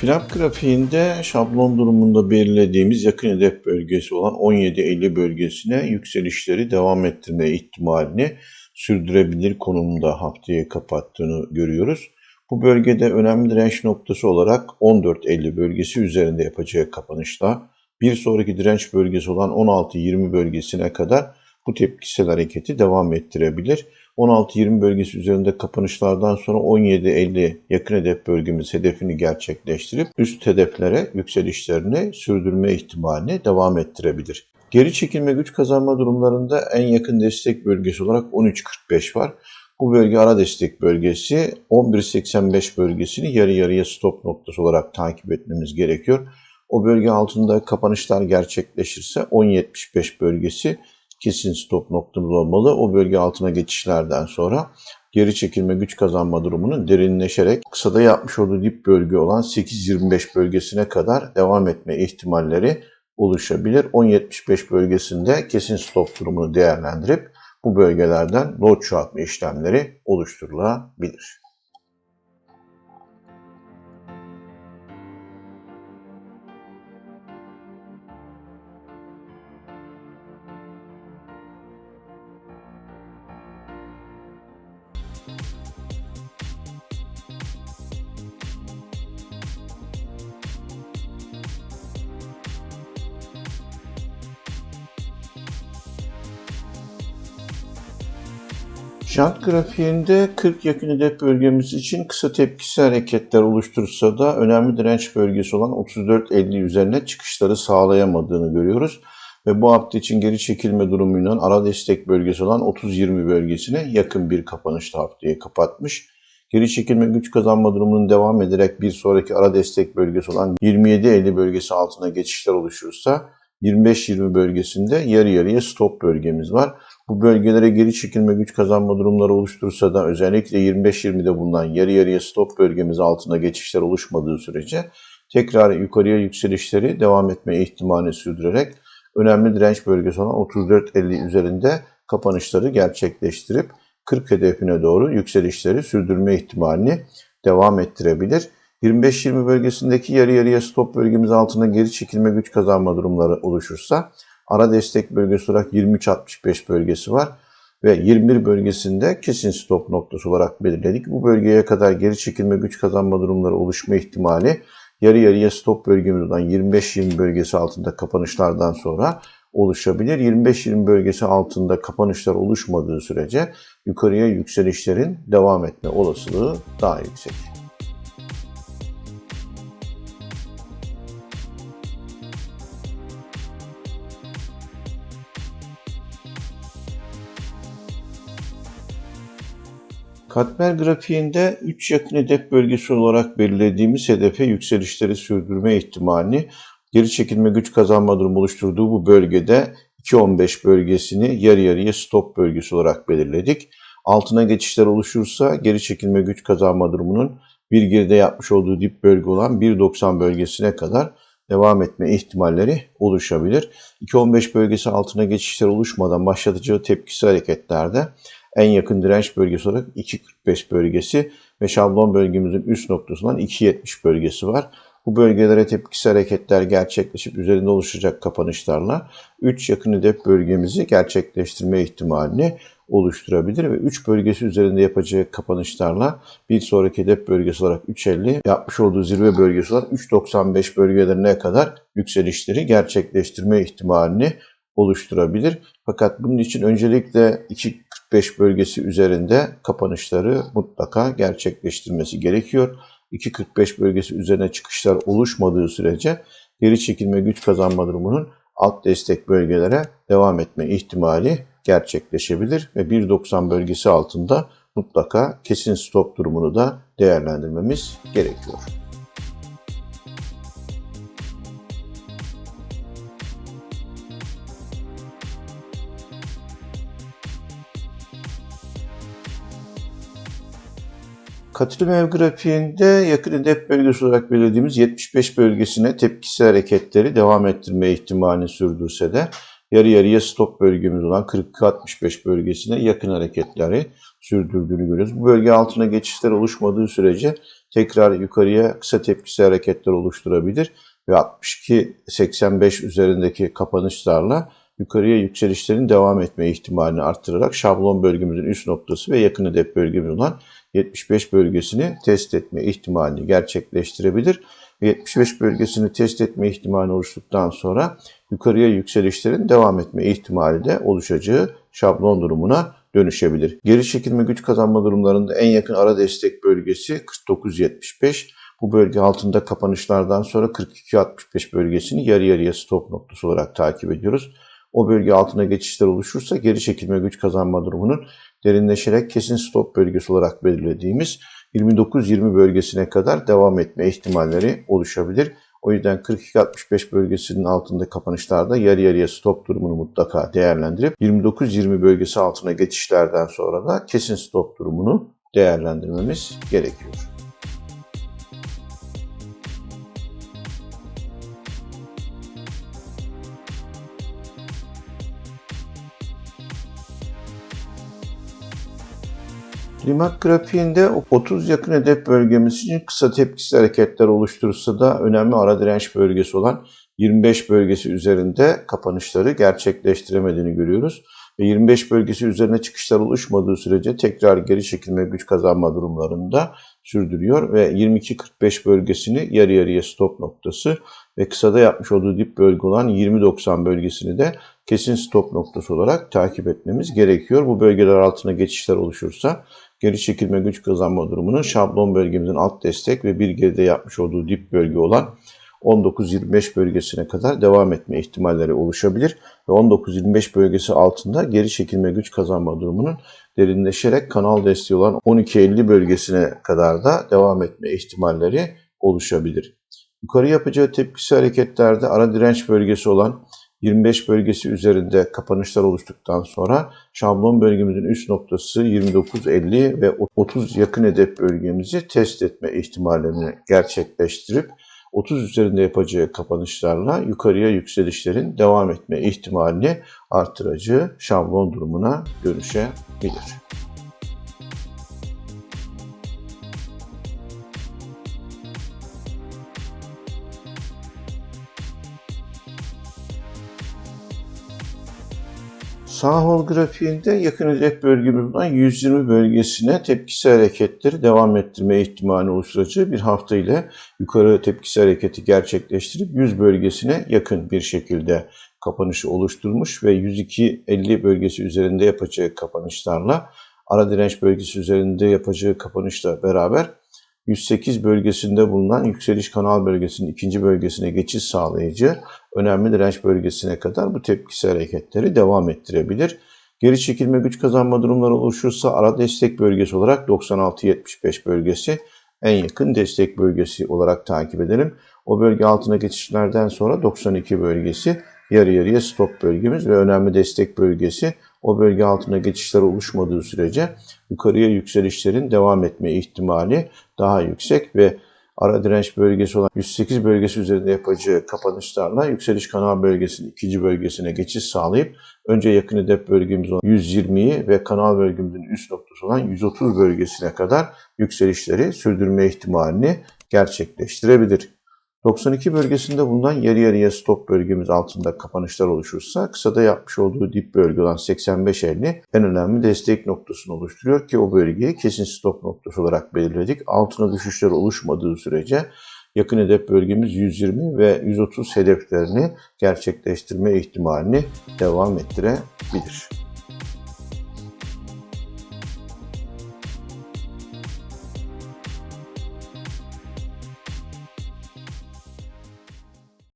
Flap grafiğinde şablon durumunda belirlediğimiz yakın hedef bölgesi olan 17.50 bölgesine yükselişleri devam ettirme ihtimalini sürdürebilir konumda haftayı kapattığını görüyoruz. Bu bölgede önemli direnç noktası olarak 14.50 bölgesi üzerinde yapacağı kapanışla bir sonraki direnç bölgesi olan 16.20 bölgesine kadar bu tepkisel hareketi devam ettirebilir. 16-20 bölgesi üzerinde kapanışlardan sonra 17-50 yakın hedef bölgemiz hedefini gerçekleştirip üst hedeflere yükselişlerini sürdürme ihtimalini devam ettirebilir. Geri çekilme güç kazanma durumlarında en yakın destek bölgesi olarak 13.45 var. Bu bölge ara destek bölgesi 11.85 bölgesini yarı yarıya stop noktası olarak takip etmemiz gerekiyor. O bölge altında kapanışlar gerçekleşirse 10.75 bölgesi kesin stop noktamız olmalı. O bölge altına geçişlerden sonra geri çekilme güç kazanma durumunun derinleşerek kısada yapmış olduğu dip bölge olan 8.25 bölgesine kadar devam etme ihtimalleri oluşabilir. 10.75 bölgesinde kesin stop durumunu değerlendirip bu bölgelerden lot çoğaltma işlemleri oluşturulabilir. Şant grafiğinde 40 yakın hedef bölgemiz için kısa tepkisi hareketler oluştursa da önemli direnç bölgesi olan 34.50 üzerine çıkışları sağlayamadığını görüyoruz. Ve bu hafta için geri çekilme durumuyla ara destek bölgesi olan 30-20 bölgesine yakın bir kapanışla haftayı kapatmış. Geri çekilme güç kazanma durumunun devam ederek bir sonraki ara destek bölgesi olan 27-50 bölgesi altına geçişler oluşursa 25-20 bölgesinde yarı yarıya stop bölgemiz var. Bu bölgelere geri çekilme güç kazanma durumları oluşturursa da özellikle 25-20'de bulunan yarı yarıya stop bölgemiz altında geçişler oluşmadığı sürece tekrar yukarıya yükselişleri devam etme ihtimalini sürdürerek önemli direnç bölgesi olan 34.50 üzerinde kapanışları gerçekleştirip 40 hedefine doğru yükselişleri sürdürme ihtimalini devam ettirebilir. 25-20 bölgesindeki yarı yarıya stop bölgemiz altına geri çekilme güç kazanma durumları oluşursa ara destek bölgesi olarak 23-65 bölgesi var ve 21 bölgesinde kesin stop noktası olarak belirledik. Bu bölgeye kadar geri çekilme güç kazanma durumları oluşma ihtimali yarı yarıya stop bölgemiz olan 25-20 bölgesi altında kapanışlardan sonra oluşabilir. 25-20 bölgesi altında kapanışlar oluşmadığı sürece yukarıya yükselişlerin devam etme olasılığı daha yüksek. Katmer grafiğinde 3 yakın hedef bölgesi olarak belirlediğimiz hedefe yükselişleri sürdürme ihtimalini geri çekilme güç kazanma durumu oluşturduğu bu bölgede 2.15 bölgesini yarı yarıya stop bölgesi olarak belirledik. Altına geçişler oluşursa geri çekilme güç kazanma durumunun bir geride yapmış olduğu dip bölge olan 1.90 bölgesine kadar devam etme ihtimalleri oluşabilir. 2.15 bölgesi altına geçişler oluşmadan başlatacağı tepkisi hareketlerde en yakın direnç bölgesi olarak 2.45 bölgesi ve şablon bölgemizin üst noktasından 2.70 bölgesi var. Bu bölgelere tepkisi hareketler gerçekleşip üzerinde oluşacak kapanışlarla 3 yakın hedef bölgemizi gerçekleştirme ihtimalini oluşturabilir ve 3 bölgesi üzerinde yapacağı kapanışlarla bir sonraki hedef bölgesi olarak 3.50 yapmış olduğu zirve bölgesi olarak 3.95 bölgelerine kadar yükselişleri gerçekleştirme ihtimalini oluşturabilir. Fakat bunun için öncelikle 2.45 bölgesi üzerinde kapanışları mutlaka gerçekleştirmesi gerekiyor. 2.45 bölgesi üzerine çıkışlar oluşmadığı sürece geri çekilme güç kazanma durumunun alt destek bölgelere devam etme ihtimali gerçekleşebilir ve 1.90 bölgesi altında mutlaka kesin stop durumunu da değerlendirmemiz gerekiyor. Katılım ev grafiğinde yakın hedef bölgesi olarak belirlediğimiz 75 bölgesine tepkisi hareketleri devam ettirme ihtimalini sürdürse de yarı yarıya stop bölgemiz olan 42-65 bölgesine yakın hareketleri sürdürdüğünü görüyoruz. Bu bölge altına geçişler oluşmadığı sürece tekrar yukarıya kısa tepkisi hareketler oluşturabilir ve 62-85 üzerindeki kapanışlarla yukarıya yükselişlerin devam etme ihtimalini arttırarak şablon bölgemizin üst noktası ve yakın hedef bölgemiz olan 75 bölgesini test etme ihtimalini gerçekleştirebilir. Ve 75 bölgesini test etme ihtimali oluştuktan sonra yukarıya yükselişlerin devam etme ihtimali de oluşacağı şablon durumuna dönüşebilir. Geri çekilme güç kazanma durumlarında en yakın ara destek bölgesi 49.75. Bu bölge altında kapanışlardan sonra 42.65 bölgesini yarı yarıya stop noktası olarak takip ediyoruz. O bölge altına geçişler oluşursa geri çekilme güç kazanma durumunun derinleşerek kesin stop bölgesi olarak belirlediğimiz 29-20 bölgesine kadar devam etme ihtimalleri oluşabilir. O yüzden 42-65 bölgesinin altında kapanışlarda yarı yarıya stop durumunu mutlaka değerlendirip 29-20 bölgesi altına geçişlerden sonra da kesin stop durumunu değerlendirmemiz gerekiyor. Limak grafiğinde 30 yakın hedef bölgemiz için kısa tepkisi hareketler oluşturursa da önemli ara direnç bölgesi olan 25 bölgesi üzerinde kapanışları gerçekleştiremediğini görüyoruz. Ve 25 bölgesi üzerine çıkışlar oluşmadığı sürece tekrar geri çekilme güç kazanma durumlarında sürdürüyor ve 22.45 bölgesini yarı yarıya stop noktası ve kısada yapmış olduğu dip bölge olan 20.90 bölgesini de kesin stop noktası olarak takip etmemiz gerekiyor. Bu bölgeler altına geçişler oluşursa geri çekilme güç kazanma durumunun şablon bölgemizin alt destek ve bir geride yapmış olduğu dip bölge olan 19-25 bölgesine kadar devam etme ihtimalleri oluşabilir ve 19-25 bölgesi altında geri çekilme güç kazanma durumunun derinleşerek kanal desteği olan 12-50 bölgesine kadar da devam etme ihtimalleri oluşabilir. Yukarı yapacağı tepkisi hareketlerde ara direnç bölgesi olan 25 bölgesi üzerinde kapanışlar oluştuktan sonra şablon bölgemizin üst noktası 29-50 ve 30 yakın hedef bölgemizi test etme ihtimallerini gerçekleştirip 30 üzerinde yapacağı kapanışlarla yukarıya yükselişlerin devam etme ihtimalini artıracağı şablon durumuna dönüşebilir. Sağ hol grafiğinde yakın hedef bölgemizden 120 bölgesine tepkisi hareketleri devam ettirme ihtimali oluşturacağı bir hafta ile yukarı tepkisi hareketi gerçekleştirip 100 bölgesine yakın bir şekilde kapanışı oluşturmuş ve 102-50 bölgesi üzerinde yapacağı kapanışlarla ara direnç bölgesi üzerinde yapacağı kapanışla beraber 108 bölgesinde bulunan yükseliş kanal bölgesinin ikinci bölgesine geçiş sağlayıcı önemli direnç bölgesine kadar bu tepkisi hareketleri devam ettirebilir. Geri çekilme güç kazanma durumları oluşursa ara destek bölgesi olarak 96-75 bölgesi en yakın destek bölgesi olarak takip edelim. O bölge altına geçişlerden sonra 92 bölgesi yarı yarıya stop bölgemiz ve önemli destek bölgesi o bölge altına geçişler oluşmadığı sürece yukarıya yükselişlerin devam etme ihtimali daha yüksek ve ara direnç bölgesi olan 108 bölgesi üzerinde yapacağı kapanışlarla yükseliş kanal bölgesinin ikinci bölgesine geçiş sağlayıp önce yakın hedef bölgemiz olan 120'yi ve kanal bölgemizin üst noktası olan 130 bölgesine kadar yükselişleri sürdürme ihtimalini gerçekleştirebilir. 92 bölgesinde bulunan yarı yarıya stop bölgemiz altında kapanışlar oluşursa kısada yapmış olduğu dip bölge olan 85-50 en önemli destek noktasını oluşturuyor ki o bölgeyi kesin stop noktası olarak belirledik. Altına düşüşler oluşmadığı sürece yakın hedef bölgemiz 120 ve 130 hedeflerini gerçekleştirme ihtimalini devam ettirebilir.